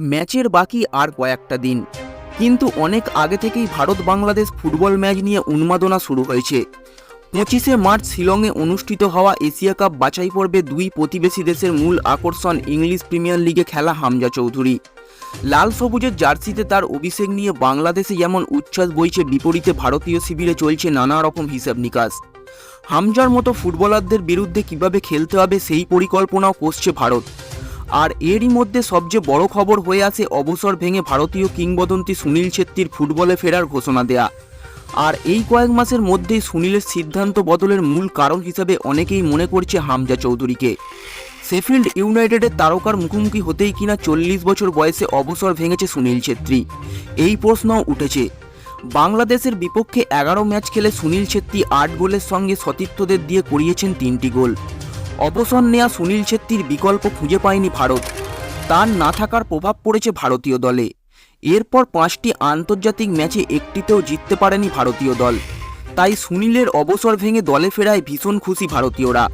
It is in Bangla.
ম্যাচের বাকি আর কয়েকটা দিন। কিন্তু অনেক আগে থেকেই ভারত বাংলাদেশ ফুটবল ম্যাচ নিয়ে উন্মাদনা শুরু হয়েছে। পঁচিশে মার্চ শিলংয়ে অনুষ্ঠিত হওয়া এশিয়া কাপ বাছাই পর্বে দুই প্রতিবেশী দেশের মূল আকর্ষণ ইংলিশ প্রিমিয়ার লিগে খেলা হামজা চৌধুরী। লাল সবুজের জার্সিতে তার অভিষেক নিয়ে বাংলাদেশে যেমন উচ্ছ্বাস বইছে, বিপরীতে ভারতীয় শিবিরে চলছে নানা রকম হিসাব নিকাশ। হামজার মতো ফুটবলারদের বিরুদ্ধে কীভাবে খেলতে হবে সেই পরিকল্পনাও করছে ভারত। আর এরই মধ্যে সবচেয়ে বড় খবর হয়ে আসে অবসর ভেঙে ভারতীয় কিংবদন্তি সুনীল ছেত্রীর ফুটবলে ফেরার ঘোষণা দেয়া। আর এই কয়েক মাসের মধ্যেই সুনীলের সিদ্ধান্ত বদলের মূল কারণ হিসেবে অনেকেই মনে করছে হামজা চৌধুরীকে। শেফিল্ড ইউনাইটেডের তারকার মুখোমুখি হতেই কিনা চল্লিশ বছর বয়সে অবসর ভেঙেছে সুনীল ছেত্রী এই প্রশ্নও উঠেছে। বাংলাদেশের বিপক্ষে এগারো ম্যাচ খেলে সুনীল ছেত্রী আট গোলের সঙ্গে সতীর্থদের দিয়ে করিয়েছেন তিনটি গোল। অবসর নেয়া সুনীল ছেত্রীর বিকল্প খুঁজে পায়নি ভারত। তার না থাকার প্রভাব পড়েছে ভারতীয় দলে। এরপর পাঁচটি আন্তর্জাতিক ম্যাচে একটিতেও জিততে পারেনি ভারতীয় দল। তাই সুনীলের অবসর ভেঙে দলে ফেরায় ভীষণ খুশি ভারতীয়রা।